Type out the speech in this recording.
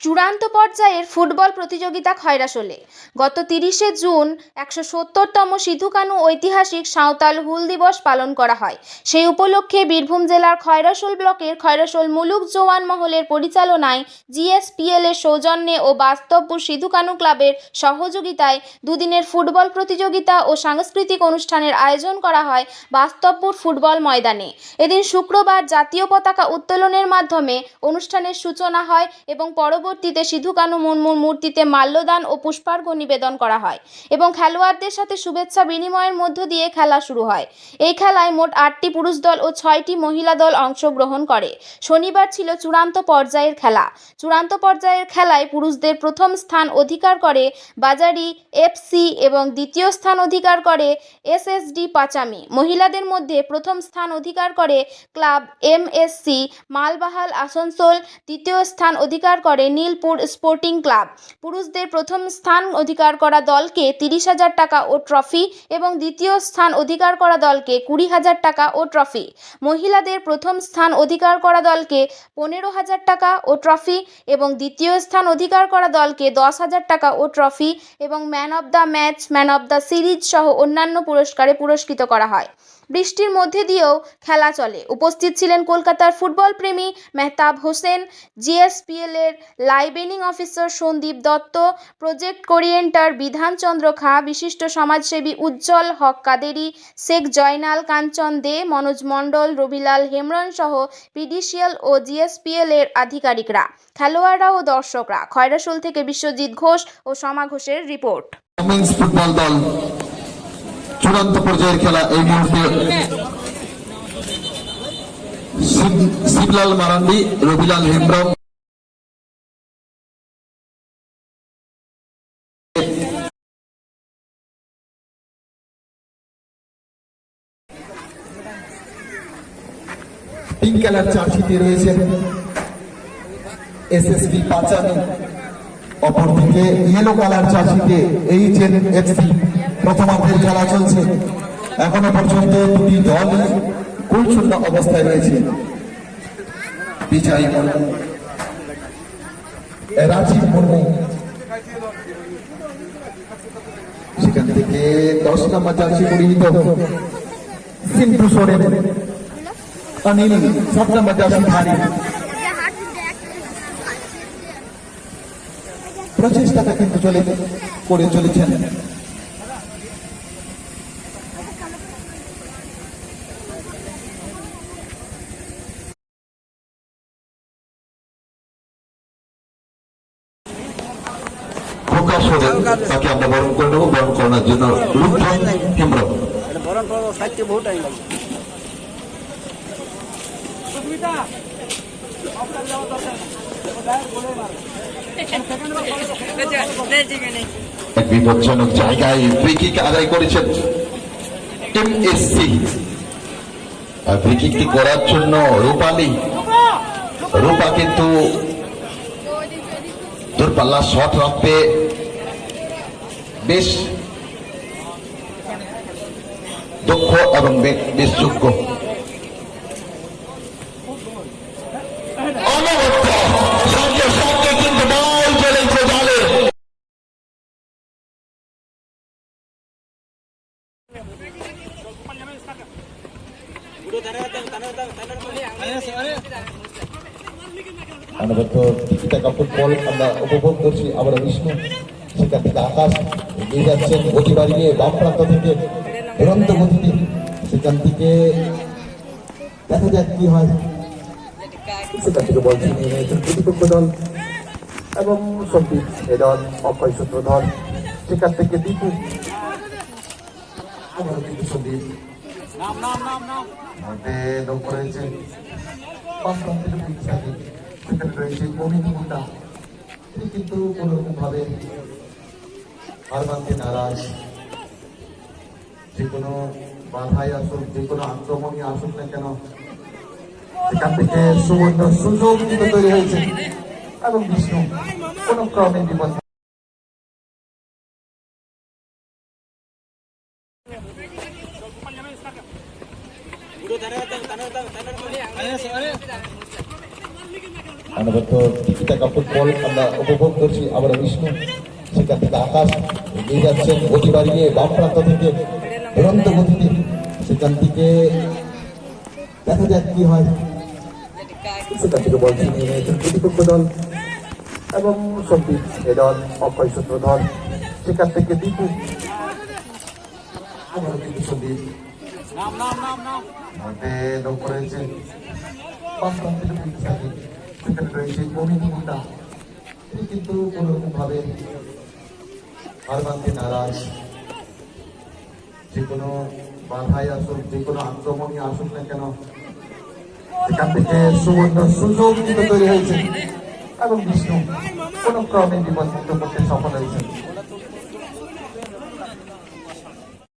চূড়ান্ত পর্যায়ের ফুটবল প্রতিযোগিতা খয়রাসোলে গত তিরিশে জুন একশো সত্তরতম সিধু কানু ঐতিহাসিক সাঁওতাল হুল দিবস পালন করা হয়। সেই উপলক্ষে বীরভূম জেলার খয়রাসোল ব্লকের খয়রাসোল মুলুক জওয়ান মহলের পরিচালনায় জিএসপিএল এর সৌজন্যে ও বাস্তবপুর সিধু কানু ক্লাবের সহযোগিতায় দুদিনের ফুটবল প্রতিযোগিতা ও সাংস্কৃতিক অনুষ্ঠানের আয়োজন করা হয় বাস্তবপুর ফুটবল ময়দানে। এদিন শুক্রবার জাতীয় পতাকা উত্তোলনের মাধ্যমে অনুষ্ঠানের সূচনা হয় এবং পরবর্তীতে সিধু কানু মুর্মুর মূর্তিতে মাল্যদান ও পুষ্পার্ঘ্য নিবেদন করা হয় এবং খেলোয়াড়দের সাথে শুভেচ্ছা বিনিময়ের মধ্য দিয়ে খেলা শুরু হয়। এই খেলায় মোট আটটি পুরুষ দল ও ছয়টি মহিলা দল অংশগ্রহণ করে। শনিবার ছিল চূড়ান্ত পর্যায়ের খেলা। চূড়ান্ত পর্যায়ের খেলায় পুরুষদের প্রথম স্থান অধিকার করে বাজারি, এফসি এবং দ্বিতীয় স্থান অধিকার করে এসএসডি পাচামি। মহিলাদের মধ্যে প্রথম স্থান অধিকার করে ক্লাব এমএসসি, মালবাহাল, আসানসোল, দ্বিতীয় স্থান অধিকার করে নীলপুর স্পোর্টিং ক্লাব। পুরুষদের প্রথম স্থান অধিকার করা দলকে তিরিশ হাজার টাকা ও ট্রফি এবং দ্বিতীয় স্থান অধিকার করা দলকে কুড়ি হাজার টাকা ও ট্রফি। মহিলাদের প্রথম স্থান অধিকার করা দলকে পনেরো হাজার টাকা ও ট্রফি এবং দ্বিতীয় স্থান অধিকার করা দলকে দশ হাজার টাকা ও ট্রফি এবং man of the match, man of the series সহ অন্যান্য পুরস্কারে পুরস্কৃত করা হয়। বৃষ্টির মধ্যে দিয়েও খেলা চলে। উপস্থিত ছিলেন কলকাতার ফুটবল প্রেমী মেহতাব হোসেন জিএসপিএল এর লাইবেনিং officer Sandip Dutta project coordinator Bidhan Chandra Khan, বিশিষ্ট সমাজসেবী উজ্জ্বল হক কাদেরি, শেখ জয়নাল কাঞ্চন দে, মনোজ মণ্ডল, রবিলাল হেমরন সহ পিডিসিএল ও জিএসপিএল এর আধিকারিকরা, খেলোয়াড়রা ও দর্শকরা। খয়রাসোল থেকে বিশ্বজিৎ ঘোষ ও সমা ঘোষের রিপোর্ট। চূড়ান্ত পর্যায়ের খেলা এই মুহূর্তে। শিবলাল মারান্ডি, রবিলাল হেমব্রম। পিঙ্ক কালার চার্জিতে রয়েছেন এসএসবি পাঁচানি অপরদিকে ইয়েলো কালার চাষিতে এইচ এন এফসি প্রথমার্ধের খেলা চলছে। এখনও পর্যন্ত দুটি দল গোলশূন্য অবস্থায় রয়েছে। বিজয়ী মুর্মু রাজীব মুর্মু সেখান থেকে দশ নম্বর জার্সি পরিহিত সিন্টু সোরেন। অনিল সাত নম্বর জার্সি ধারী। প্রচেষ্টাটা কিন্তু চলে, করে চলেছেন। প্রকাশ তাকে আমরা বরণ করে নেব বরণ করানোর জন্য লুণ্ঠন হেমব্রম বরণ করব সাইডে বহু টাইম এক বিপজ্জনক জায়গায় ফ্রি কিক আদায় করেছেন এমএসসি আর ফ্রি কিকটি করার জন্য রূপালী। রূপা কিন্তু দূরপাল্লা শট রাখতে বেশ দক্ষ এবং বেশ যোগ্য। জালে অনবদ্য টিকিটা কাপড় বল আমরা উপভোগ করছি। আবার বিষ্ণু। সেখান থেকে আকাশ এগিয়ে যাচ্ছেন গতি বাড়িয়ে বাম প্রান্ত থেকে দুরন্ত গতিতে। সেখান থেকে দেখা যাক কি হয়। সেখান থেকে বল ছিনিয়ে নিয়েছেন প্রতিপক্ষ দল এবং সন্দীপ এ দল অক্ষয় সূত্রধর সেখান থেকে দীপু। সন্দীপ। রয়েছে বাম প্রান্তে ঢুকে সেখানে রয়েছে মুন্ডা তিনি কিন্তু কোনোরকম ভাবে হার মানতে নারাজ। যে কোনো বাধাই আসুক যে কোনো আক্রমণই আসুক না কেন সেখান থেকে সুবর্ণ সুযোগ কিন্তু তৈরি হয়েছে। এবং বিষ্ণু, কোনো ক্রমে বিপদ অনবদ্য তো টিকি টাকা ফুটবল আমরা উপভোগ করছি আবার বিষ্ণু সেখান থেকে আকাশ এগিয়ে যাচ্ছেন গতি বাড়িয়ে বাম প্রান্ত থেকে দুরন্ত গতিতে সেখান থেকে দেখা যাক কি হয়। সেখান থেকে বল ছিনিয়ে নিয়েছেন প্রতিপক্ষ দল এবং এ দল অক্ষয় দল। সেখান থেকে দীপু। আবারও কিন্তু সম্বিত মাঠে লক্ষ্য রয়েছে। বাম প্রান্তে দুই সাইডে। সেখানে রয়েছে মমিন মুন্ডা তিনি কিন্তু কোনোরকমভাবে হার নারাজ। যে কোনো বাধাই আসুক, যে কোনো আক্রমণই আসুক না কেন, এখান থেকে সুবর্ণ সুযোগ তৈরি হয়েছে। এবং বিষ্ণু কোনো ক্রমে বিপদ করতে সফল হয়েছে